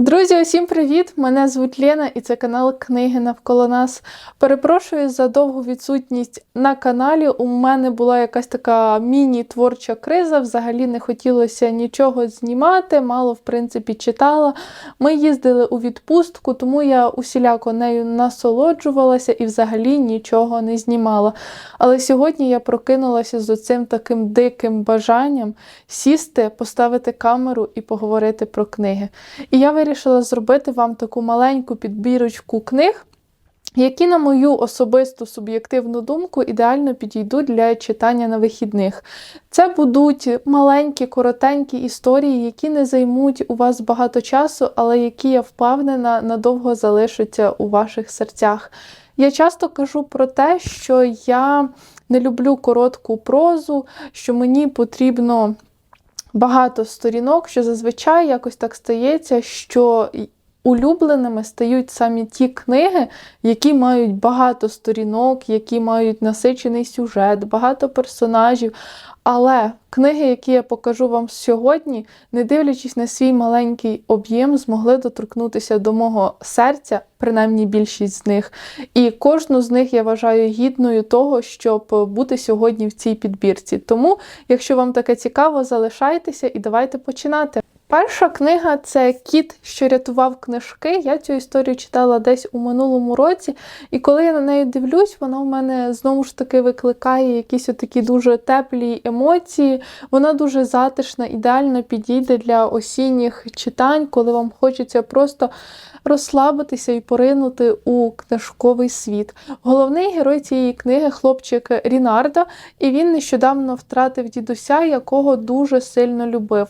Друзі, усім привіт! Мене звуть Лена і це канал Книги навколо нас. Перепрошую за довгу відсутність на каналі. У мене була якась така міні-творча криза. Взагалі не хотілося нічого знімати, мало, в принципі, читала. Ми їздили у відпустку, тому я усіляко нею насолоджувалася і взагалі нічого не знімала. Але сьогодні я прокинулася з оцим таким диким бажанням сісти, поставити камеру і поговорити про книги. І я вирішила зробити вам таку маленьку підбірочку книг, які, на мою особисту суб'єктивну думку, ідеально підійдуть для читання на вихідних. Це будуть маленькі, коротенькі історії, які не займуть у вас багато часу, але які, я впевнена, надовго залишаться у ваших серцях. Я часто кажу про те, що я не люблю коротку прозу, що мені потрібно багато сторінок, що зазвичай якось так стається, що улюбленими стають самі ті книги, які мають багато сторінок, які мають насичений сюжет, багато персонажів. Але книги, які я покажу вам сьогодні, не дивлячись на свій маленький об'єм, змогли доторкнутися до мого серця, принаймні більшість з них. І кожну з них я вважаю гідною того, щоб бути сьогодні в цій підбірці. Тому, якщо вам таке цікаво, залишайтеся і давайте починати. Перша книга це Кіт, що рятував книжки. Я цю історію читала десь у минулому році, і коли я на неї дивлюсь, вона в мене знову ж таки викликає якісь такі дуже теплі емоції. Вона дуже затишна, ідеально підійде для осінніх читань, коли вам хочеться просто розслабитися і поринути у книжковий світ. Головний герой цієї книги хлопчик Рінардо, і він нещодавно втратив дідуся, якого дуже сильно любив.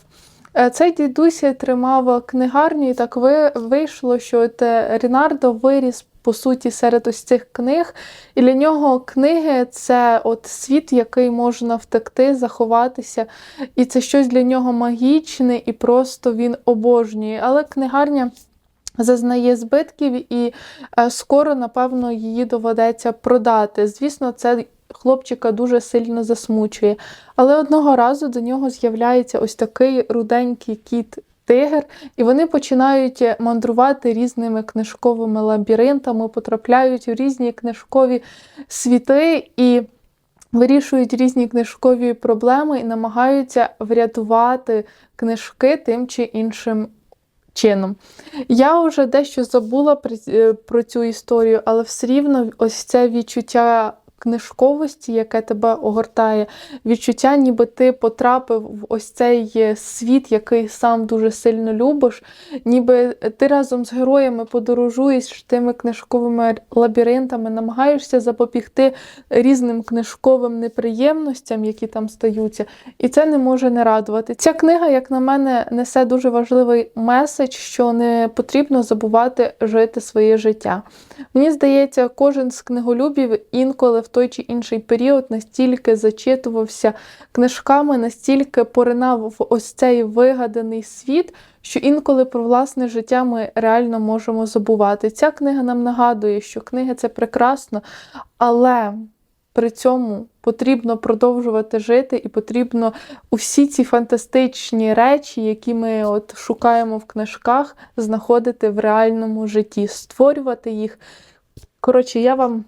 Е, цей дідусь тримав книгарню, і так вийшло, що е, Рінардо виріс. По суті, серед ось цих книг, і для нього книги це от світ, який можна втекти, заховатися. І це щось для нього магічне, і просто він обожнює. Але книгарня зазнає збитків, і е, скоро, напевно, її доведеться продати. Звісно, це хлопчика дуже сильно засмучує. Але одного разу до нього з'являється ось такий руденький кіт. Тигр, і вони починають мандрувати різними книжковими лабіринтами, потрапляють у різні книжкові світи і вирішують різні книжкові проблеми і намагаються врятувати книжки тим чи іншим чином. Я вже дещо забула е, про цю історію, але все рівно ось це відчуття книжковості, яке тебе огортає, відчуття, ніби ти потрапив в ось цей світ, який сам дуже сильно любиш, ніби ти разом з героями подорожуєш тими книжковими лабіринтами, намагаєшся запобігти різним книжковим неприємностям, які там стаються, і це не може не радувати. Ця книга, як на мене, несе дуже важливий меседж, що не потрібно забувати жити своє життя. Мені здається, кожен з книголюбів інколи в той чи інший період настільки зачитувався книжками, настільки поринав в ось цей вигаданий світ, що інколи про власне життя ми реально можемо забувати. Ця книга нам нагадує, що книга це прекрасно, але при цьому потрібно продовжувати жити, і потрібно усі ці фантастичні речі, які ми от шукаємо в книжках, знаходити в реальному житті, створювати їх. Коротше, я вам.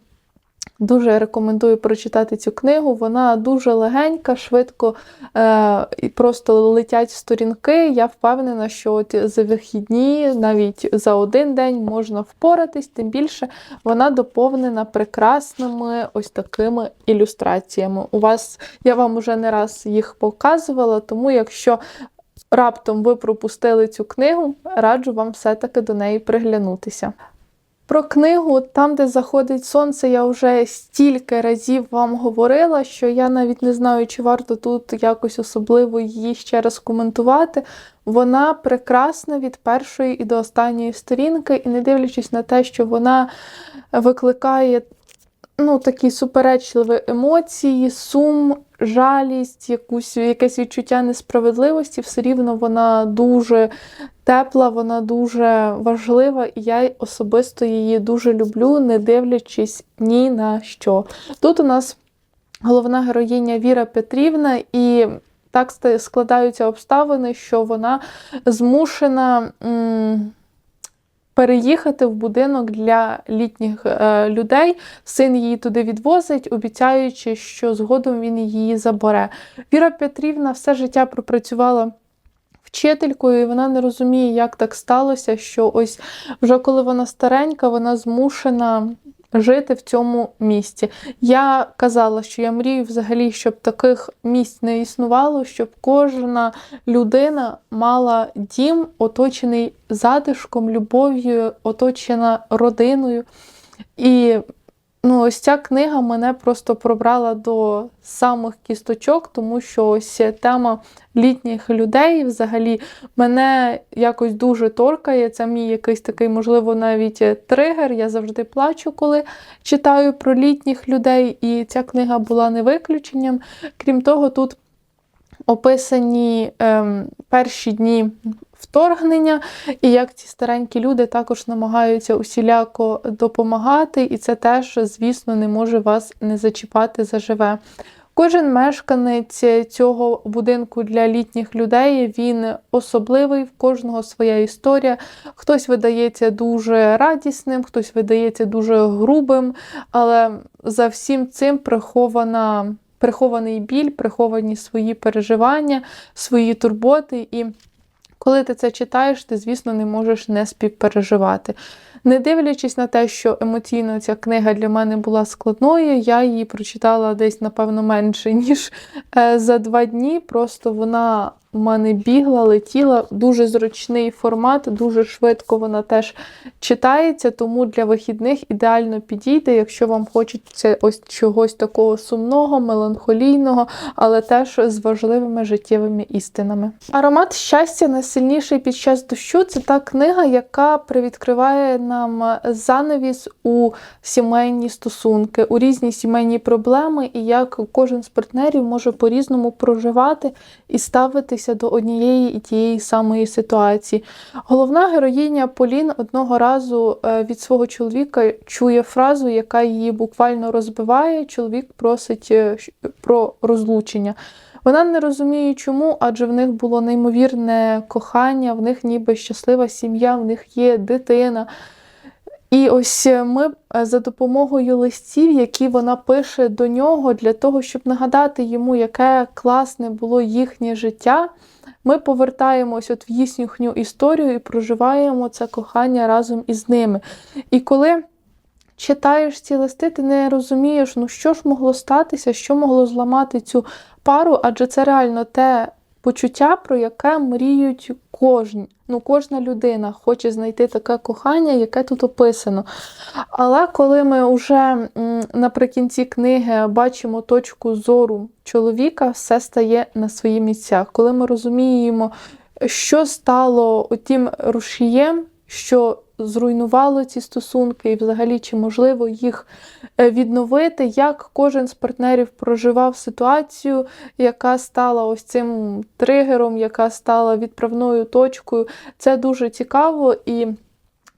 Дуже рекомендую прочитати цю книгу. Вона дуже легенька, швидко е, просто летять сторінки. Я впевнена, що от за вихідні, навіть за один день можна впоратись, тим більше вона доповнена прекрасними ось такими ілюстраціями. У вас я вам уже не раз їх показувала, тому якщо раптом ви пропустили цю книгу, раджу вам все-таки до неї приглянутися. Про книгу Там, де заходить сонце, я вже стільки разів вам говорила, що я навіть не знаю, чи варто тут якось особливо її ще раз коментувати. Вона прекрасна від першої і до останньої сторінки, і не дивлячись на те, що вона викликає ну, такі суперечливі емоції, сум, жалість, якусь, якесь відчуття несправедливості, все рівно вона дуже тепла, вона дуже важлива, і я особисто її дуже люблю, не дивлячись ні на що. Тут у нас головна героїня Віра Петрівна, і так складаються обставини, що вона змушена. Переїхати в будинок для літніх е, людей. Син її туди відвозить, обіцяючи, що згодом він її забере. Віра Петрівна все життя пропрацювала. Вчителькою, і вона не розуміє, як так сталося, що ось вже коли вона старенька, вона змушена жити в цьому місті. Я казала, що я мрію взагалі, щоб таких місць не існувало, щоб кожна людина мала дім, оточений затишком, любов'ю, оточена родиною. І ну, ось ця книга мене просто пробрала до самих кісточок, тому що ось тема літніх людей взагалі мене якось дуже торкає. Це мій якийсь такий, можливо, навіть тригер. Я завжди плачу, коли читаю про літніх людей, і ця книга була не виключенням. Крім того, тут описані ем, перші дні вторгнення, і як ці старенькі люди також намагаються усіляко допомагати, і це теж, звісно, не може вас не зачіпати заживе. Кожен мешканець цього будинку для літніх людей він особливий, в кожного своя історія. Хтось видається дуже радісним, хтось видається дуже грубим, але за всім цим прихована, прихований біль, приховані свої переживання, свої турботи. І коли ти це читаєш, ти, звісно, не можеш не співпереживати. Не дивлячись на те, що емоційно ця книга для мене була складною, я її прочитала десь, напевно, менше, ніж е, за два дні. Просто вона в мене бігла, летіла. Дуже зручний формат, дуже швидко вона теж читається, тому для вихідних ідеально підійде, якщо вам хочеться ось чогось такого сумного, меланхолійного, але теж з важливими життєвими істинами. Аромат щастя найсильніший під час дощу це та книга, яка привідкриває нам занавіс у сімейні стосунки, у різні сімейні проблеми, і як кожен з партнерів може по-різному проживати і ставитися до однієї і тієї самої ситуації. Головна героїня Полін одного разу е, від свого чоловіка чує фразу, яка її буквально розбиває. Чоловік просить е, про розлучення. Вона не розуміє, чому, адже в них було неймовірне кохання, в них ніби щаслива сім'я, в них є дитина. І ось ми за допомогою листів, які вона пише до нього, для того, щоб нагадати йому, яке класне було їхнє життя, ми повертаємось от в їхню історію і проживаємо це кохання разом із ними. І коли читаєш ці листи, ти не розумієш, ну що ж могло статися, що могло зламати цю пару, адже це реально те почуття, про яке мріють кожні. Ну, Кожна людина хоче знайти таке кохання, яке тут описано. Але коли ми вже наприкінці книги бачимо точку зору чоловіка, все стає на свої місця. Коли ми розуміємо, що стало тим рушієм, що зруйнувало ці стосунки, і взагалі чи можливо їх е, відновити, як кожен з партнерів проживав ситуацію, яка стала ось цим тригером, яка стала відправною точкою. Це дуже цікаво і.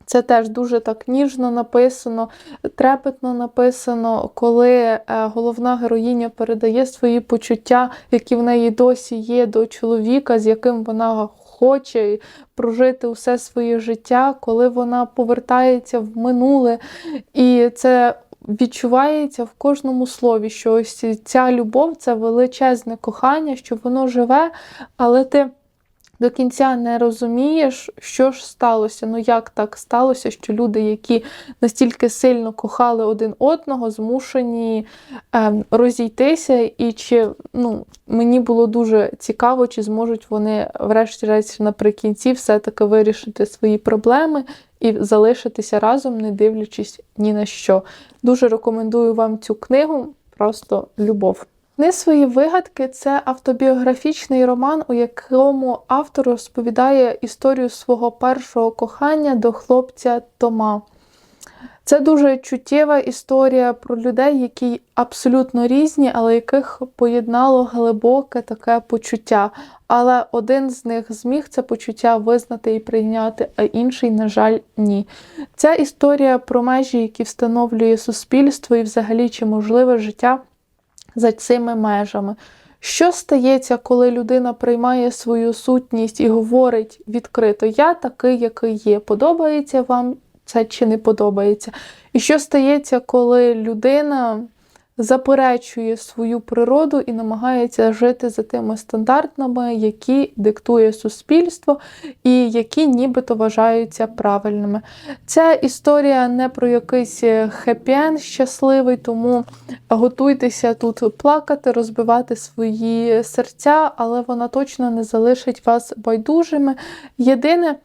Це теж дуже так ніжно написано, трепетно написано, коли е, головна героїня передає свої почуття, які в неї досі є до чоловіка, з яким вона хоче прожити усе своє життя, коли вона повертається в минуле. І це відчувається в кожному слові, що ось ця любов це величезне кохання, що воно живе, але ти до кінця не розумієш, що ж сталося. Ну як так сталося, що люди, які настільки сильно кохали один одного, змушені е, розійтися, і чи ну, мені було дуже цікаво, чи зможуть вони, врешті-решт, наприкінці все-таки вирішити свої проблеми і залишитися разом, не дивлячись ні на що. Дуже рекомендую вам цю книгу, просто любов. Не свої вигадки це автобіографічний роман, у якому автор розповідає історію свого першого кохання до хлопця Тома. Це дуже чуттєва історія про людей, які абсолютно різні, але яких поєднало глибоке таке почуття. Але один з них зміг це почуття визнати і прийняти, а інший, на жаль, ні. Ця історія про межі, які встановлює суспільство, і взагалі чи можливе життя за цими межами. Що стається, коли людина приймає свою сутність і говорить відкрито: Я такий, який є. Подобається вам це чи не подобається? І що стається, коли людина заперечує свою природу і намагається жити за тими стандартами, які диктує суспільство, і які нібито вважаються правильними. Ця історія не про якийсь хеппі-енд щасливий, тому готуйтеся тут плакати, розбивати свої серця, але вона точно не залишить вас байдужими. Єдине.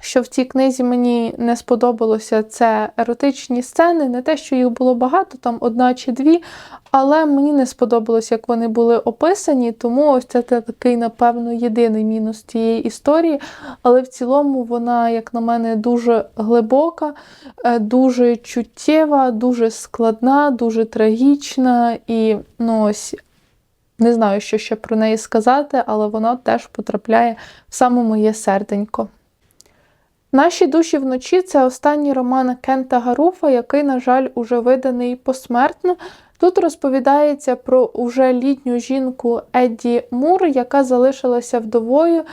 Що в цій книзі мені не сподобалося, це еротичні сцени. Не те, що їх було багато, там одна чи дві, але мені не сподобалось, як вони були описані, тому ось це такий, напевно, єдиний мінус цієї історії. Але в цілому вона, як на мене, дуже глибока, е, дуже чуттєва, дуже складна, дуже трагічна і ну ось. Не знаю, що ще про неї сказати, але вона теж потрапляє в саме моє серденько. Наші душі вночі це останній роман Кента Гаруфа, який, на жаль, уже виданий посмертно. Тут розповідається про уже літню жінку Едді Мур, яка залишилася вдовою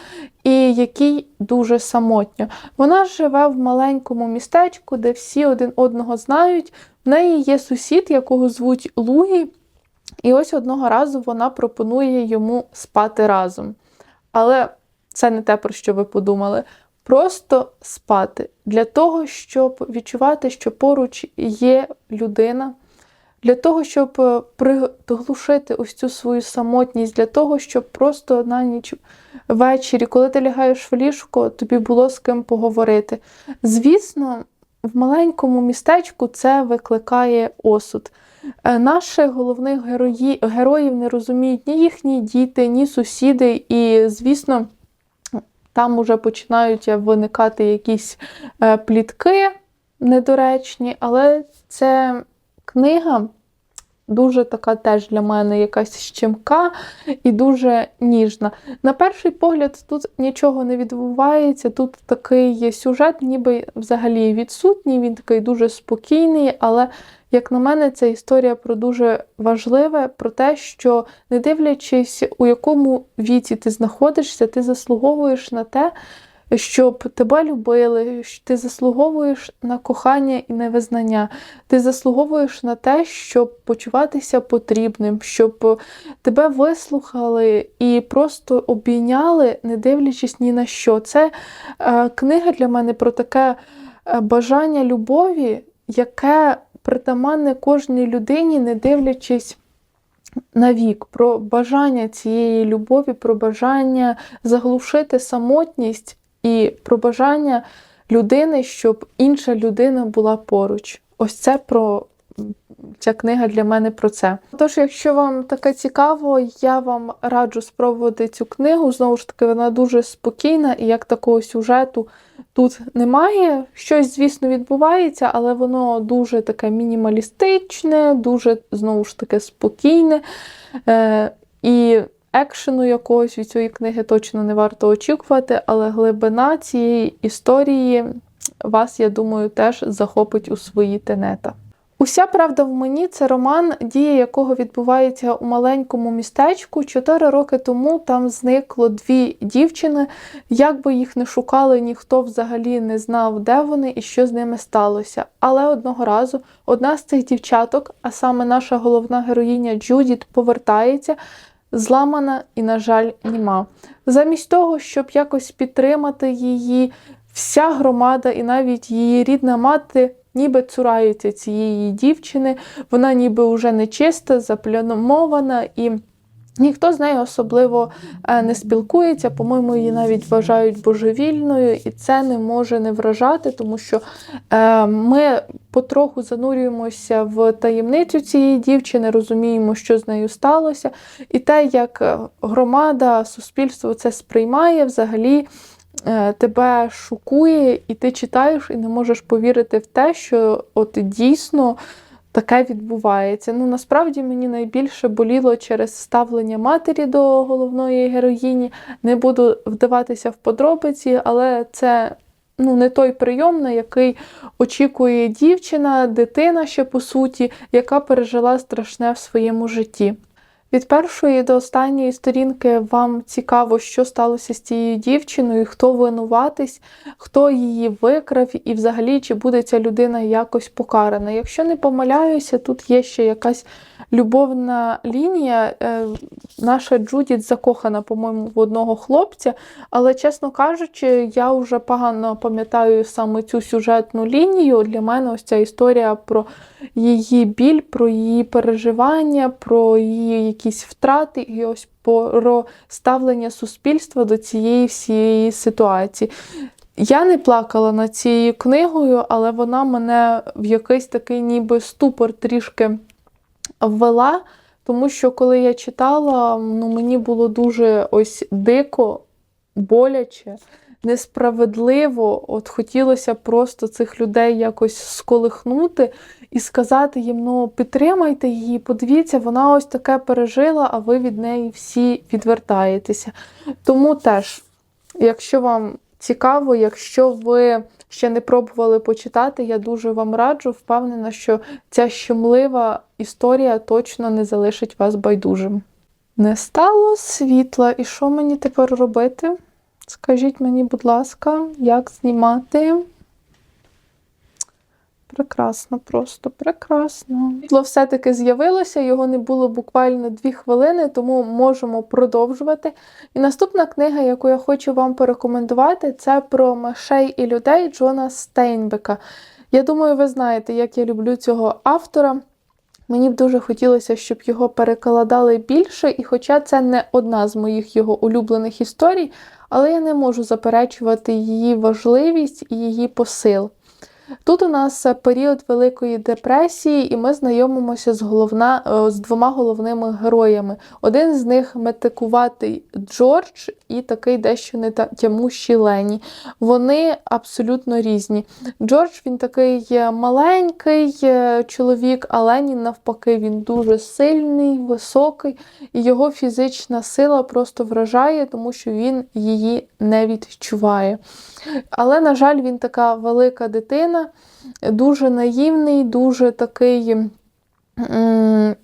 і якій дуже самотньо. Вона живе в маленькому містечку, де всі один одного знають. В неї є сусід, якого звуть Лугі, і ось одного разу вона пропонує йому спати разом. Але це не те, про що ви подумали. Просто спати для того, щоб відчувати, що поруч є людина, для того, щоб е, приглушити ось цю свою самотність, для того, щоб просто на ніч ввечері, коли ти лягаєш в ліжко, тобі було з ким поговорити. Звісно, в маленькому містечку це викликає осуд. Е, наших головних герої, героїв не розуміють ні їхні діти, ні сусіди, і, звісно, там уже починають виникати якісь е, плітки недоречні, але це книга дуже така теж для мене якась щемка і дуже ніжна. На перший погляд, тут нічого не відбувається. Тут такий сюжет, ніби взагалі відсутній, він такий дуже спокійний, але як на мене, це історія про дуже важливе, про те, що не дивлячись, у якому віці ти знаходишся, ти заслуговуєш на те, щоб тебе любили, ти заслуговуєш на кохання і на визнання. Ти заслуговуєш на те, щоб почуватися потрібним, щоб тебе вислухали і просто обійняли, не дивлячись ні на що. Це е, книга для мене про таке е, бажання любові, яке притаманне кожній людині, не дивлячись на вік, про бажання цієї любові, про бажання заглушити самотність і про бажання людини, щоб інша людина була поруч. Ось це про ця книга для мене про це. Тож, якщо вам таке цікаво, я вам раджу спробувати цю книгу. Знову ж таки, вона дуже спокійна і як такого сюжету тут немає. Щось, звісно, відбувається, але воно дуже таке мінімалістичне, дуже, знову ж таки, спокійне. Е, І екшену якогось від цієї книги точно не варто очікувати, але глибина цієї історії вас, я думаю, теж захопить у свої тенета. Уся правда в мені це роман, дія якого відбувається у маленькому містечку. Чотири роки тому там зникло дві дівчини. Як би їх не шукали, ніхто взагалі не знав, де вони і що з ними сталося. Але одного разу одна з цих дівчаток, а саме наша головна героїня Джудіт, повертається. Зламана і, на жаль, німа. Замість того, щоб якось підтримати її, вся громада і навіть її рідна мати ніби цураються цієї дівчини, вона ніби вже нечиста, запляномована і. Ніхто з нею особливо е, не спілкується, по-моєму, її навіть вважають божевільною, і це не може не вражати, тому що е, ми потроху занурюємося в таємницю цієї дівчини, розуміємо, що з нею сталося, і те, як громада, суспільство це сприймає, взагалі Е, тебе шокує, і ти читаєш і не можеш повірити в те, що от дійсно таке відбувається. Ну, насправді мені найбільше боліло через ставлення матері до головної героїні. Не буду вдаватися в подробиці, але це. Ну, не той прийом, на який очікує дівчина, дитина ще по суті, яка пережила страшне в своєму житті. Від першої до останньої сторінки вам цікаво, що сталося з цією дівчиною, хто винуватись, хто її викрав, і взагалі чи буде ця людина якось покарана. Якщо не помиляюся, тут є ще якась любовна лінія. Е, Наша Джудіт закохана, по-моєму, в одного хлопця, але, чесно кажучи, я вже погано пам'ятаю саме цю сюжетну лінію. Для мене ось ця історія про її біль, про її переживання, про її якісь втрати і ось про ставлення суспільства до цієї всієї ситуації. Я не плакала над цією книгою, але вона мене в якийсь такий ніби ступор трішки ввела, тому що коли я читала, ну мені було дуже ось дико, боляче, несправедливо. От хотілося просто цих людей якось сколихнути і сказати їм: ну, підтримайте її, подивіться, вона ось таке пережила, а ви від неї всі відвертаєтеся. Тому теж, якщо вам цікаво, якщо ви ще не пробували почитати, я дуже вам раджу, впевнена, що ця щемлива історія точно не залишить вас байдужим. Не стало світла, і що мені тепер робити? Скажіть мені, будь ласка, як знімати? Прекрасно, просто прекрасно. Світло все-таки з'явилося, його не було буквально дві хвилини, тому можемо продовжувати. І наступна книга, яку я хочу вам порекомендувати, це про мишей і людей Джона Стейнбека. Я думаю, ви знаєте, як я люблю цього автора. Мені б дуже хотілося, щоб його перекладали більше, і хоча це не одна з моїх його улюблених історій, але я не можу заперечувати її важливість і її посил. Тут у нас період Великої депресії, і ми знайомимося з головна, е, з двома головними героями. Один з них метикуватий Джордж і такий дещо не тямущий Лені. Вони абсолютно різні. Джордж він такий маленький е, чоловік, а Лені, навпаки, він дуже сильний, високий, і його фізична сила просто вражає, тому що він її не відчуває. Але, на жаль, він така велика дитина, дуже наївний, дуже такий.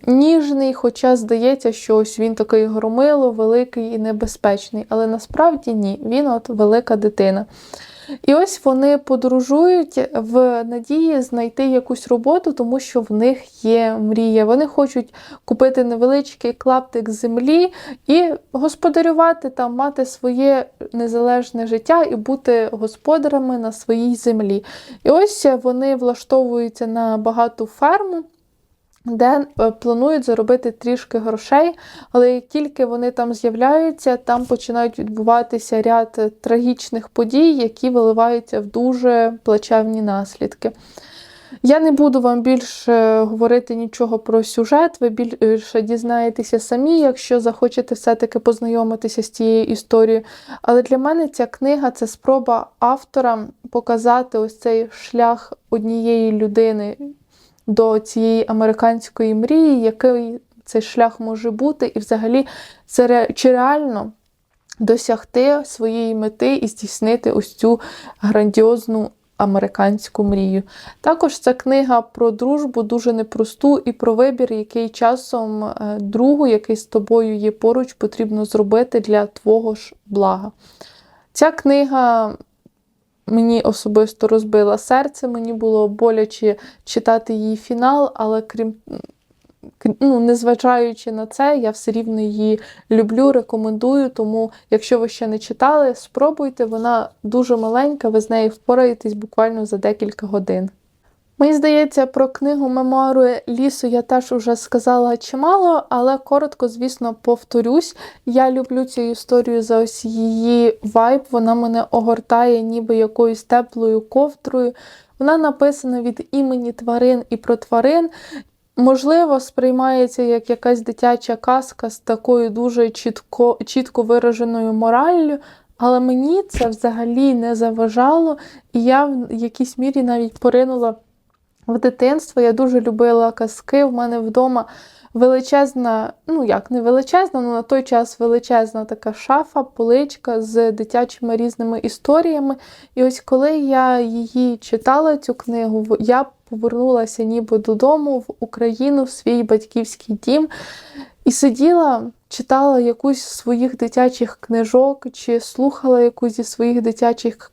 Ніжний, хоча здається, що ось він такий громило, великий і небезпечний. Але насправді ні, він от велика дитина. І ось вони подорожують в надії знайти якусь роботу, тому що в них є мрія. Вони хочуть купити невеличкий клаптик землі і господарювати там, мати своє незалежне життя і бути господарями на своїй землі. І ось вони влаштовуються на багату ферму де е, планують заробити трішки грошей, але як тільки вони там з'являються, там починають відбуватися ряд е, трагічних подій, які виливаються в дуже плачевні наслідки. Я не буду вам більше говорити нічого про сюжет, ви більше дізнаєтеся самі, якщо захочете все-таки познайомитися з цією історією. Але для мене ця книга це спроба автора показати ось цей шлях однієї людини до цієї американської мрії, який цей шлях може бути, і взагалі це чи реально досягти своєї мети і здійснити ось цю грандіозну американську мрію. Також ця книга про дружбу дуже непросту і про вибір, який часом е, другу, який з тобою є поруч, потрібно зробити для твого ж блага. Ця книга мені особисто розбила серце, мені було боляче читати її фінал, але крім ну, незважаючи на це, я все рівно її люблю, рекомендую. Тому, якщо ви ще не читали, спробуйте, вона дуже маленька, ви з нею впораєтесь буквально за декілька годин. Мені здається, про книгу мемуари лісу я теж уже сказала чимало, але коротко, звісно, повторюсь. Я люблю цю історію за ось її вайб. Вона мене огортає, ніби якоюсь теплою ковдрою. Вона написана від імені тварин і про тварин. Можливо, сприймається як якась дитяча казка з такою дуже чітко, чітко вираженою мораллю. Але мені це взагалі не заважало, і я в якійсь мірі навіть поринула в дитинство я дуже любила казки. У мене вдома величезна, ну як не величезна, але на той час величезна така шафа, поличка з дитячими різними історіями. І ось коли я її читала, цю книгу, я повернулася ніби додому в Україну, в свій батьківський дім, і сиділа, читала якусь з своїх дитячих книжок, чи слухала якусь зі своїх дитячих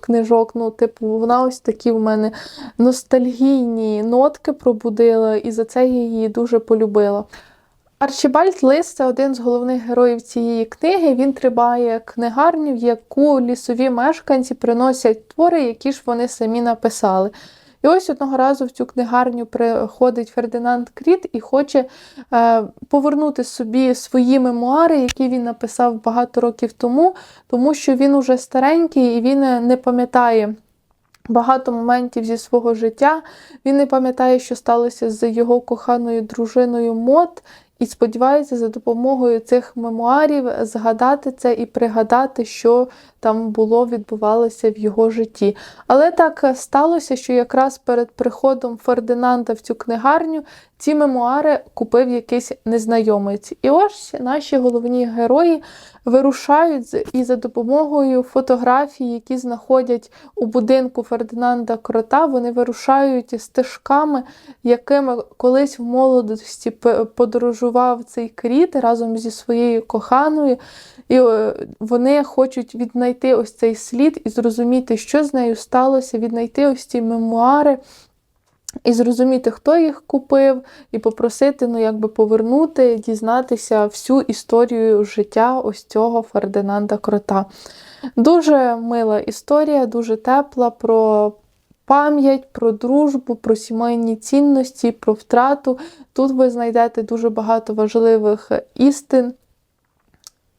книжок. Ну, типу, вона ось такі в мене ностальгійні нотки пробудила, і за це я її дуже полюбила. Арчибальд Лис це один з головних героїв цієї книги. Він тримає книгарню, в яку лісові мешканці приносять твори, які ж вони самі написали. І ось одного разу в цю книгарню приходить Фердинанд Кріт і хоче е, повернути собі свої мемуари, які він написав багато років тому, тому що він уже старенький і він не пам'ятає. Багато моментів зі свого життя. Він не пам'ятає, що сталося з його коханою дружиною Мот, і сподівається за допомогою цих мемуарів згадати це і пригадати, що там було, відбувалося в його житті. Але так сталося, що якраз перед приходом Фердинанда в цю книгарню ці мемуари купив якийсь незнайомець. І ось наші головні герої вирушають і за допомогою фотографій, які знаходять у будинку Фердинанда Крота, вони вирушають стежками, якими колись в молодості подорожував цей кріт разом зі своєю коханою. І е, вони хочуть віднайти ось цей слід і зрозуміти, що з нею сталося, віднайти ось ці мемуари. І зрозуміти, хто їх купив, і попросити, ну, якби повернути, дізнатися всю історію життя ось цього Фердинанда Крота. Дуже мила історія, дуже тепла про пам'ять, про дружбу, про сімейні цінності, про втрату. Тут ви знайдете дуже багато важливих істин,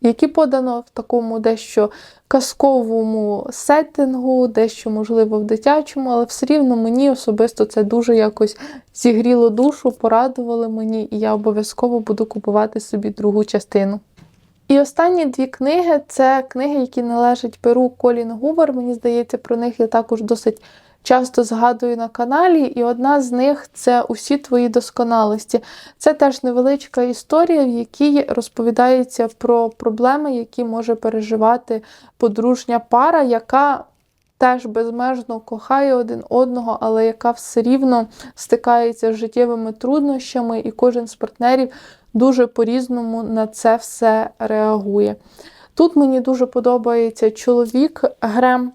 які подано в такому дещо казковому сеттингу, дещо, можливо, в дитячому, але все рівно мені особисто це дуже якось зігріло душу, порадувало мені, і я обов'язково буду купувати собі другу частину. І останні дві книги це книги, які належать перу Колін Гувер. Мені здається, про них я також досить часто згадую на каналі, і одна з них це усі твої досконалості. Це теж невеличка історія, в якій розповідається про проблеми, які може переживати подружня пара, яка теж безмежно кохає один одного, але яка все рівно стикається з життєвими труднощами, і кожен з партнерів дуже по-різному на це все реагує. Тут мені дуже подобається чоловік Грем.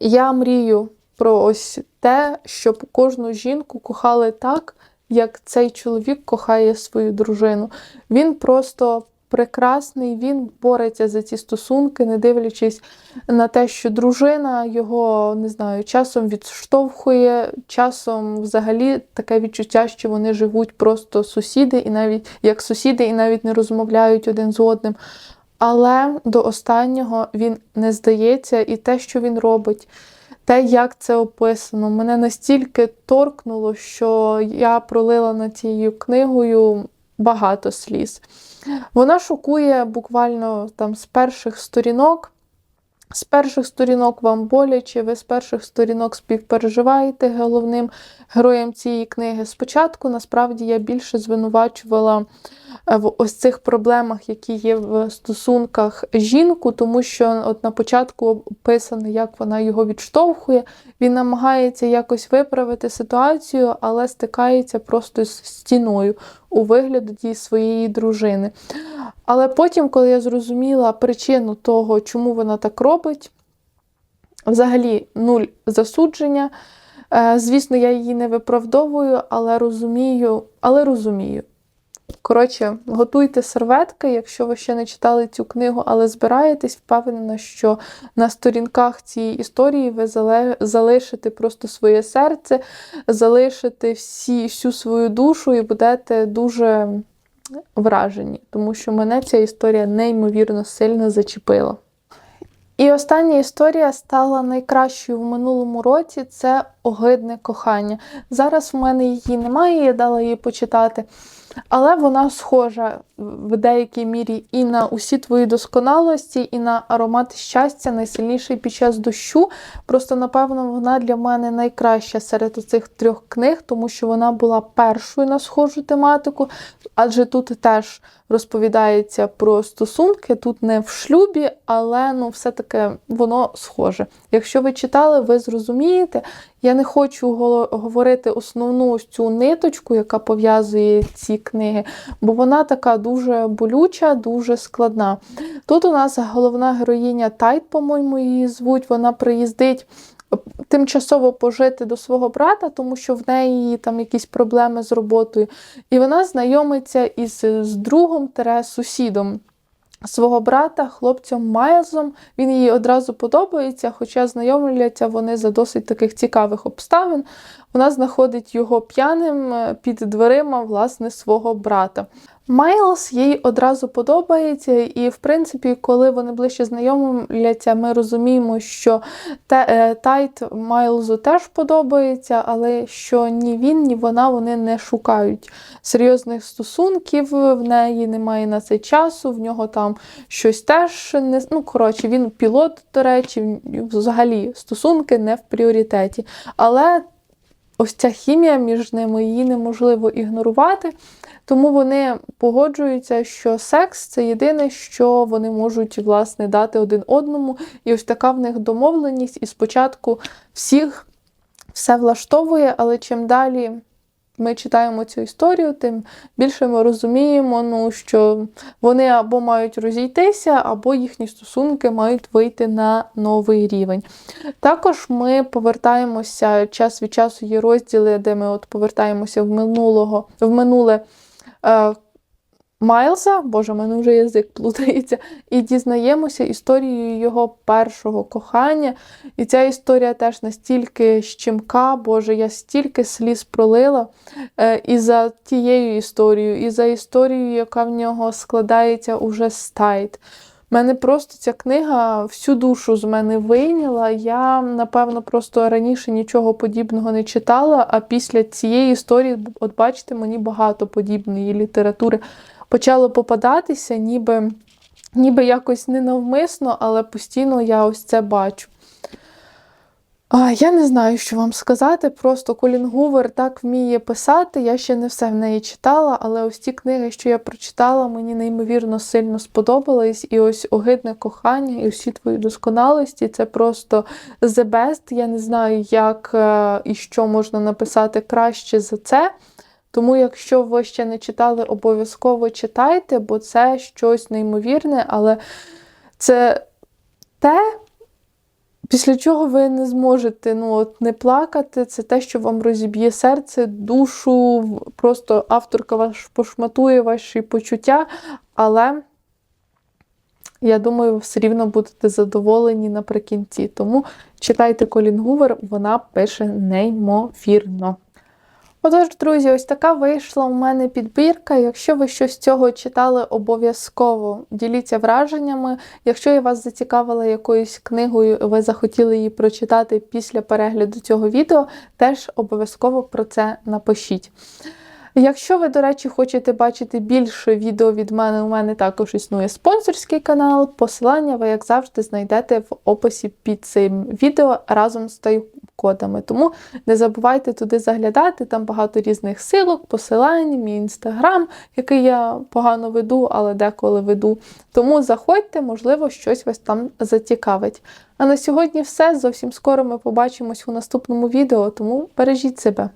Я мрію про ось те, щоб кожну жінку кохали так, як цей чоловік кохає свою дружину. Він просто прекрасний, він бореться за ці стосунки, не дивлячись на те, що дружина його не знаю, часом відштовхує, часом взагалі таке відчуття, що вони живуть просто сусіди, і навіть як сусіди, і навіть не розмовляють один з одним. Але до останнього він не здається, і те, що він робить, те, як це описано, мене настільки торкнуло, що я пролила над цією книгою багато сліз. Вона шокує буквально там з перших сторінок. З перших сторінок вам боляче, ви з перших сторінок співпереживаєте головним героям цієї книги. Спочатку, насправді, я більше звинувачувала е, в ось цих проблемах, які є в стосунках жінку, тому що от на початку описано, як вона його відштовхує. Він намагається якось виправити ситуацію, але стикається просто з стіною у вигляді своєї дружини. Але потім, коли я зрозуміла причину того, чому вона так робить, взагалі нуль засудження. Е, Звісно, я її не виправдовую, але розумію, але розумію. Коротше, готуйте серветки, якщо ви ще не читали цю книгу, але збираєтесь, впевнена, що на сторінках цієї історії ви залишите просто своє серце, залишите всі, всю свою душу і будете дуже вражені, тому що мене ця історія неймовірно сильно зачепила. І остання історія стала найкращою в минулому році це огидне кохання. Зараз в мене її немає, я дала її почитати. Але вона схожа в деякій мірі і на усі твої досконалості, і на аромат щастя, найсильніший під час дощу. Просто, напевно, вона для мене найкраща серед цих трьох книг, тому що вона була першою на схожу тематику, адже тут теж розповідається про стосунки, тут не в шлюбі, але ну, все-таки воно схоже. Якщо ви читали, ви зрозумієте. Я не хочу говорити основну цю ниточку, яка пов'язує ці книги, бо вона така дуже болюча, дуже складна. Тут у нас головна героїня Тайт, по-моєму, її звуть. Вона приїздить тимчасово пожити до свого брата, тому що в неї там якісь проблеми з роботою. І вона знайомиться із з другом тере сусідом. Свого брата, хлопцем Майлзом, він їй одразу подобається, хоча знайомляться вони за досить таких цікавих обставин. Вона знаходить його п'яним е, під дверима власне свого брата. Майлз їй одразу подобається, і, в принципі, коли вони ближче знайомляться, ми розуміємо, що е, Тайт Майлзу теж подобається, але що ні він, ні вона вони не шукають серйозних стосунків, в неї немає на це часу, в нього там щось теж не ну коротше, він пілот, до речі, взагалі стосунки не в пріоритеті. Але ось ця хімія між ними її неможливо ігнорувати. Тому вони погоджуються, що секс це єдине, що вони можуть власне дати один одному. І ось така в них домовленість. І спочатку всіх все влаштовує, але чим далі ми читаємо цю історію, тим більше ми розуміємо, ну, що вони або мають розійтися, або їхні стосунки мають вийти на новий рівень. Також ми повертаємося час від часу є розділи, де ми от повертаємося в минулого, в минуле. Майлза, боже, в мене вже язик плутається, і дізнаємося історію його першого кохання. І ця історія теж настільки щемка, боже, я стільки сліз пролила е, і за тією історією, і за історією, яка в нього складається уже з Тайт. Мене просто ця книга всю душу з мене вийняла. Я, напевно, просто раніше нічого подібного не читала, а після цієї історії, от бачите, мені багато подібної літератури почало попадатися, ніби, ніби якось ненавмисно, але постійно я ось це бачу. А, Я не знаю, що вам сказати. Просто Колін Гувер так вміє писати. Я ще не все в неї читала, але ось ті книги, що я прочитала, мені неймовірно сильно сподобались. І ось огидне кохання, і всі твої досконалості це просто the best. Я не знаю, як е, і що можна написати краще за це. Тому, якщо ви ще не читали, обов'язково читайте, бо це щось неймовірне, але це те, після чого ви не зможете ну, от, не плакати, це те, що вам розіб'є серце, душу, просто авторка ваш пошматує ваші почуття, але. Я думаю, ви все рівно будете задоволені наприкінці. Тому читайте Колін Гувер, вона пише неймовірно. Отож, друзі, ось така вийшла у мене підбірка. Якщо ви щось з цього читали, обов'язково діліться враженнями. Якщо я вас зацікавила якоюсь книгою, ви захотіли її прочитати після перегляду цього відео, теж обов'язково про це напишіть. Якщо ви, до речі, хочете бачити більше відео від мене, у мене також існує спонсорський канал. Посилання ви, як завжди, знайдете в описі під цим відео разом з тайм-кодами. Тому не забувайте туди заглядати, там багато різних силок, посилань, мій інстаграм, який я погано веду, але деколи веду. Тому заходьте, можливо, щось вас там зацікавить. А на сьогодні все. Зовсім скоро ми побачимось у наступному відео, тому бережіть себе.